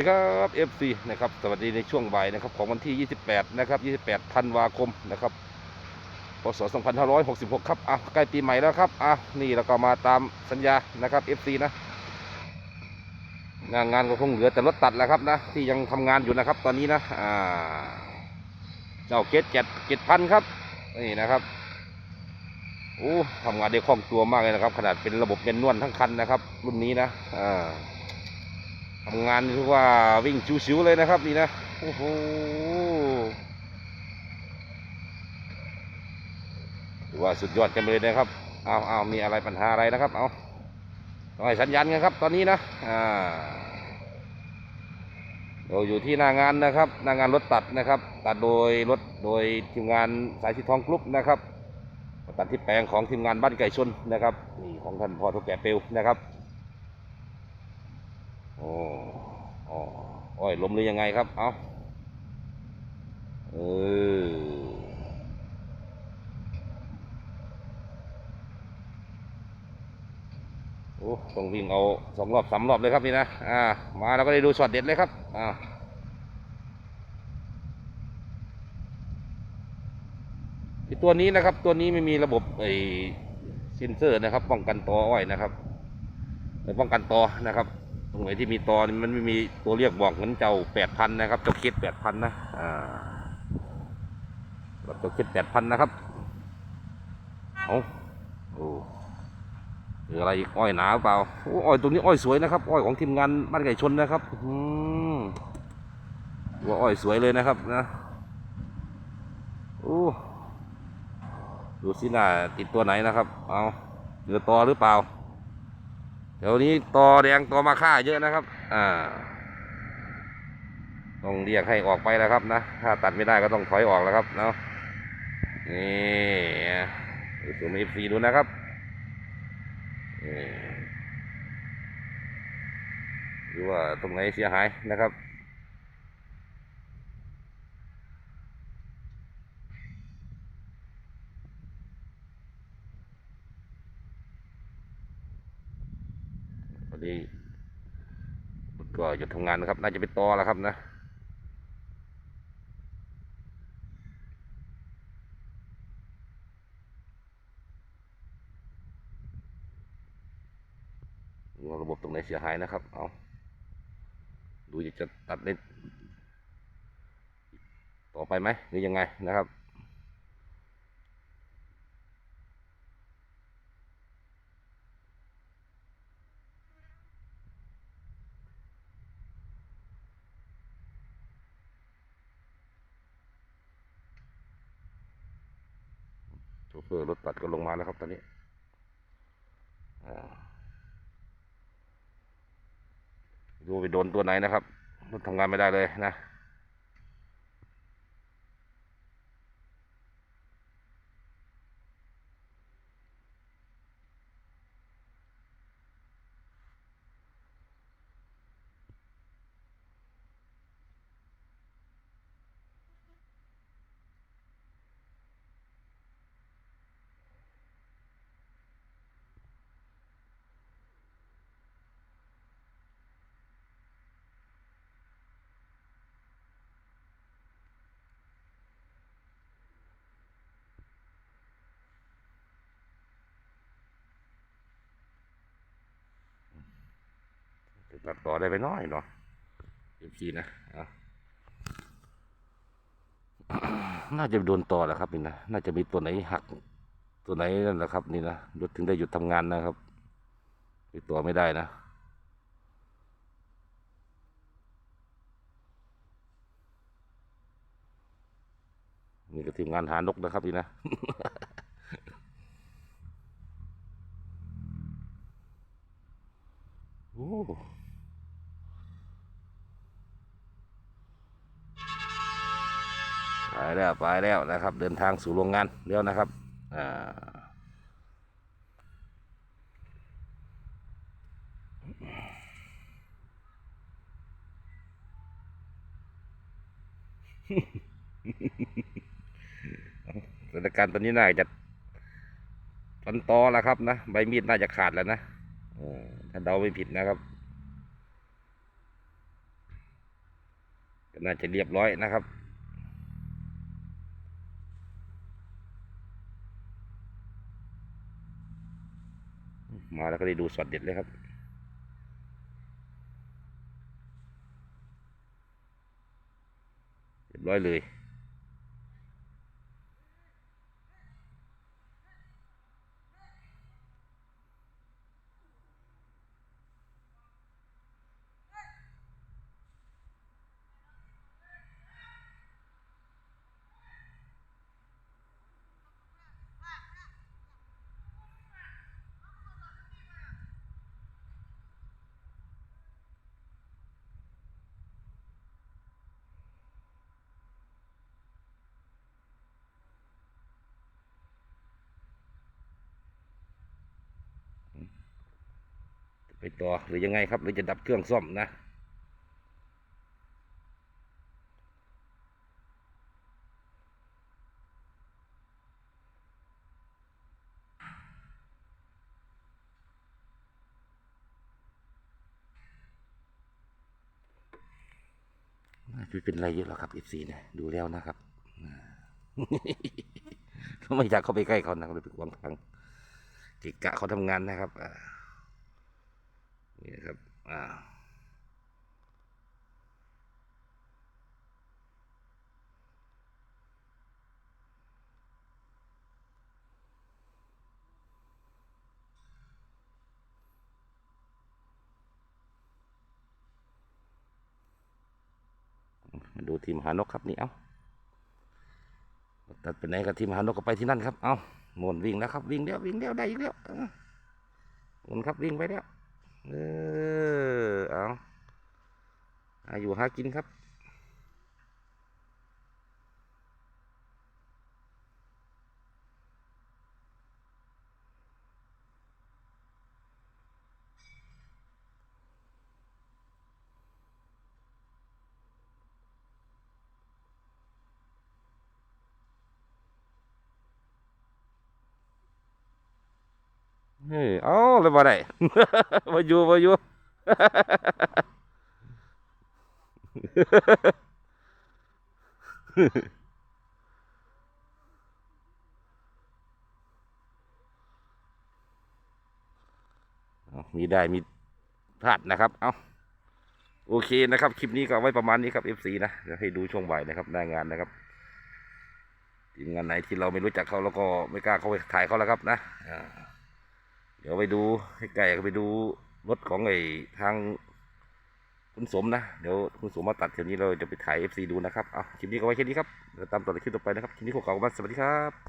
สวัสดีครับ FC นะครับสวัสดีในช่วงบ่ายนะครับของวันที่ 28 นะครับ 28ธันวาคมนะครับพศ 2566 ครับอะใกล้ปีใหม่แล้วครับอะนี่เราก็มาตามสัญญานะครับ FC นะงานงานก็คงเหลือแต่รถตัดแล้วครับนะที่ยังทำงานอยู่นะครับ ตอนนี้นะอ่าเจ้าเกตเจ็ดเจ็ดพันครับนี่นะครับโอ้ทำงานได้คล่องตัวมากเลยนะครับ ขนาดเป็นระบบเป็นนวลทั้งคันนะครับ รุ่นนี้นะอ่า ทำงานคือว่าวิ่งชิวๆเลยนะครับนี่นะ โอ้โหถือว่าสุดยอดกันเลยนะครับ เอาเอามีอะไรปัญหาอะไรนะครับ เอาต้องให้สัญญาณกันครับ ตอนนี้นะ อ่า เราอยู่ที่หน้างานนะครับ หน้างานรถตัดนะครับ ตัดโดยรถโดยทีมงานสายสีทองกรุ๊ปนะครับ ตัดที่แปลงของทีมงานบ้านไก่ชนนะครับ นี่ของท่านพ่อทุกแก่เปลวนะครับ โอ้อ๋อ อ้อยลมหรือยังไงครับ เอาเออโอ้ต้องวิ่งเอาสองรอบสามรอบเลยครับนี่นะ อ่า มาแล้วก็ได้ดูช็อตเด็ดเลยครับ อ่าตัวนี้นะครับ ตัวนี้ไม่มีระบบไอ้เซนเซอร์นะครับ ป้องกันตออ้อยนะครับป้องกันตอนะครับ ตรงไหนที่มีตอนมันไม่มีตัวเรียกบอกเหมือนเจ้าแปดพันนะครับเจ้าคิดแปดพันนะอ่าแบบเจ้าคิดแปดพันนะครับเอาโอ้หรืออะไรอีกอ้อยหนาเปล่าโอ้อ้อยตรงนี้อ้อยสวยนะครับอ้อยของทีมงานบ้านไก่ชนนะครับอืมว่าอ้อยสวยเลยนะครับนะโอ้ดูสิหน้าติดตัวไหนนะครับ เอาเหลือตอหรือเปล่า เดี๋ยวนี้ตอแดงตอมาค่าเยอะนะครับ อ่า ต้องเรียกให้ออกไปแล้วครับนะถ้าตัดไม่ได้ก็ต้องถอยออกแล้วครับเนาะนี่ดูสูมเอฟซีดูนะครับนี่ดูว่าตรงไหนเสียหายนะครับ พอดี ก็หยุดทำงานนะครับ น่าจะเป็นตอแล้วครับนะดูระบบตรงไหนเสียหายนะครับ เอาดูจะตัดเล่นต่อไปไหมหรือยังไงนะครับ เออร์รถตัดก็ลงมาแล้วครับตอนนี้อ่าดูไปโดนตัวไหนนะครับรถทำงานไม่ได้เลยนะ ตัดต่อได้ไปน้อยเนาะเอฟซีนะอะน่าจะโดนต่อแหละครับนี่นะน่าจะมีตัวไหนหัก ตัวไหนนั่นแหละครับ นี่นะรถถึงได้หยุดทำงานนะครับไปต่อไม่ได้นะนี่ก็ทีมงานหานกนะครับนี่นะ ไปแล้วไปแล้วนะครับ เดินทางสู่โรงงานแล้วนะครับอ่าสถานการณ์ตอนนี้น่าจะฟันตอแล้วครับนะใบมีดน่าจะขาดแล้วนะถ้าเดาไม่ผิดนะครับก็น่าจะเรียบร้อยนะครับ มาแล้วก็ได้ดูสดเด็ดเลยครับเรียบร้อยเลย ไปต่อหรือยังไงครับ หรือจะดับเครื่องซ่อมนะไม่เป็นไรเยอะหรอกครับ F4 เนี่ยดูแล้วนะครับไม่อยากเข้าไปใกล้เขานะเลยไปขวางทางกะกะเขาทำงานนะครับอ่า นี่นะครับอ่ามาดูทีมหานกครับนี่เอาตัดไปไหนกับทีมหานกก็ไปที่นั่นครับ เอาหมุนวิ่งแล้วครับวิ่งแล้ววิ่งแล้วได้อีกแล้วหมุนครับวิ่งไปแล้ว เออเอาอาอยู่หากินครับ เฮ้ยเอาเลยบ่ได้มาอยู่มาอยู่มีได้มีพลาดนะครับ เอาโอเคนะครับ คลิปนี้ก็ไว้ประมาณนี้ครับ FC นะเดี๋ยวให้ดูช่วงบ่ายนะครับหน้างานนะครับทีมงานไหนที่เราไม่รู้จักเขาแล้วก็ไม่กล้าเข้าไปถ่ายเขาแล้วครับนะอ่า เดี๋ยวไปดูให้ไกลก็ไปดูรถของไอ้ทางคุณสมนะ เดี๋ยวคุณสมมาตัดเดี๋ยวนี้เราจะไปถ่าย FC ดูนะครับ เอาคลิปนี้ก็ไว้แค่นี้ครับเดี๋ยวตามต่อในคลิปต่อไปนะครับ คลิปนี้ขอกล่าวว่าสวัสดีครับ